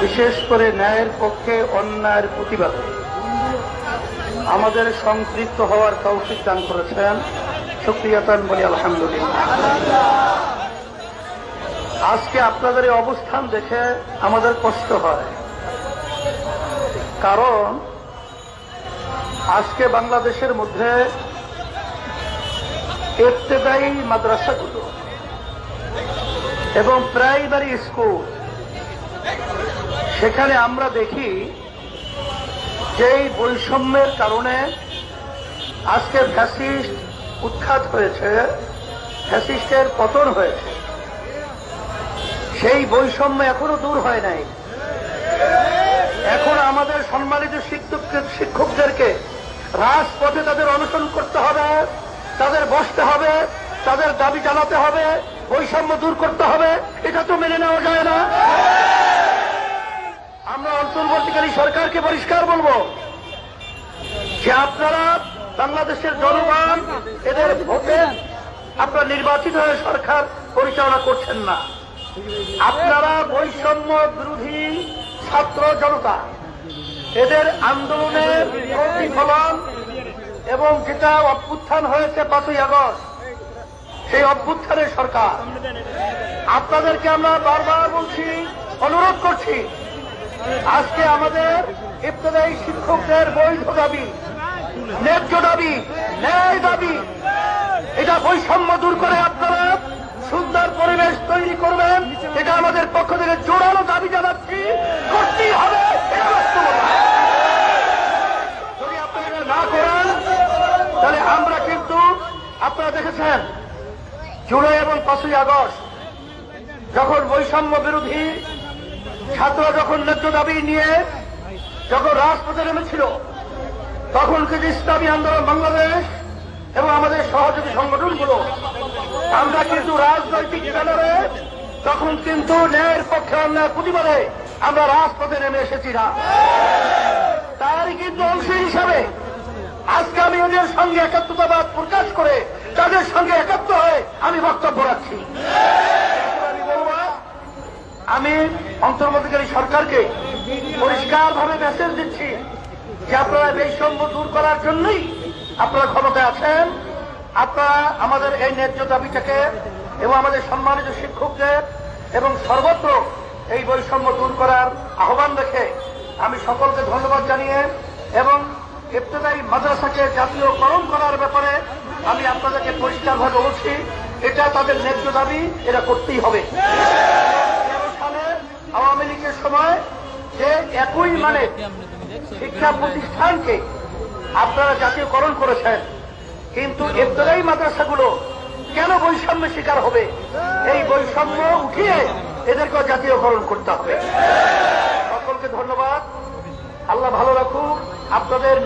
বিশেষ করে ন্যায়ের পক্ষে অন্যায়ের প্রতিবাদে। আমাদের সম্পৃক্ত হওয়ার তৌফিক দান করেছেন। সুক্রিয়াতান বলি, আলহামদুলিল্লাহ। আজকে আপনাদের এই অবস্থান দেখে আমাদের কষ্ট হয়। কারণ আজকে বাংলাদেশের মধ্যে ইবতেদায়ী মাদ্রাসাগুলো এবং প্রাইমারি স্কুল সেখানে আমরা দেখি যেই বৈষম্যের কারণে আজকে ফ্যাসিস্ট উৎখাত হয়েছে, ফ্যাসিস্টের পতন হয়েছে। সেই বৈষম্য এখনও দূর হয় নাই। এখন আমাদের সম্মানিত শিক্ষক- শিক্ষকদেরকে রাজপথে তাদের অনশন করতে হবে, তাদের বসতে হবে, তাদের দাবি জানাতে হবে, বৈষম্য দূর করতে হবে, এটা তো মেনে নেওয়া যায় না। আমরা অন্তর্বর্তীকালী সরকারকে পরিষ্কার বলব যে আপনারা বাংলাদেশের জনগণ, এদের ভোটে আপনারা নির্বাচিত হয়ে সরকার পরিচালনা করছেন না। আপনারা বৈষম্য বিরোধী ছাত্র জনতা, এদের আন্দোলনের প্রতিফলন এবং যেটা অভ্যুত্থান হয়েছে পাঁচই আগস্ট, সেই অভ্যুত্থানের সরকার। আপনাদেরকে আমরা বারবার বলছি, অনুরোধ করছি আজকে আমাদের ইবতদায়ী শিক্ষকদের বৈধ দাবি, ন্যায্য দাবি, ন্যায় দাবি, এটা বৈষম্য দূর করে আপনারা সুন্দর পরিবেশ তৈরি করবেন, এটা আমাদের পক্ষ থেকে জোরালো দাবি জানাচ্ছি, করতেই হবে। যদি আপনারা না করেন, তাহলে আমরা কিন্তু আপনারা দেখেছেন, জুলাই এবং পাঁচই আগস্ট, যখন বৈষম্য বিরোধী ছাত্ররা যখন ন্যায্য দাবি নিয়ে যখন রাজপথে নেমেছিল, তখন কিন্তু ইসলামী আন্দোলন বাংলাদেশ এবং আমাদের সহযোগী সংগঠনগুলো। আমরা কিন্তু রাজনৈতিক ব্যানারে তখন কিন্তু ন্যায়ের পক্ষে অন্যায় প্রতিবাদে আমরা রাজপথে নেমে এসেছি না। তারই কিন্তু অংশ হিসাবে আজকে আমি ওদের সঙ্গে একাত্মতাবাদ প্রকাশ করে তাদের সঙ্গে একাত্ম হয়ে আমি বক্তব্য রাখছি আমি বলব আমি অন্তর্বর্তীকারী সরকারকে পরিষ্কারভাবে মেসেজ দিচ্ছি যে আপনারা বৈষম্য দূর করার জন্যই আপনারা ক্ষমতায় আছেন। আপনারা আমাদের এই ন্যায্য দাবিটাকে এবং আমাদের সম্মানিত শিক্ষকদের এবং সর্বত্র এই বৈষম্য দূর করার আহ্বান রেখে আমি সকলকে ধন্যবাদ জানিয়ে এবং ইবতদায়ী মাদ্রাসাকে জাতীয়করণ করার ব্যাপারে আমি আপনাদেরকে পরিষ্কারভাবে বলছি, এটা তাদের ন্যায্য দাবি, এটা করতেই হবে। আওয়ামী লীগের সময় যে একই মানে শিক্ষা প্রতিষ্ঠানকে আপনারা জাতীয়করণ করেছেন, কিন্তু ইবতদায়ী মাদ্রাসাগুলো কেন বৈষম্যের শিকার হবে? এই বৈষম্য উঠিয়ে এদেরকে জাতীয়করণ করতে হবে। সকলকে ধন্যবাদ। আল্লাহ ভালো রাখুক। আপনাদের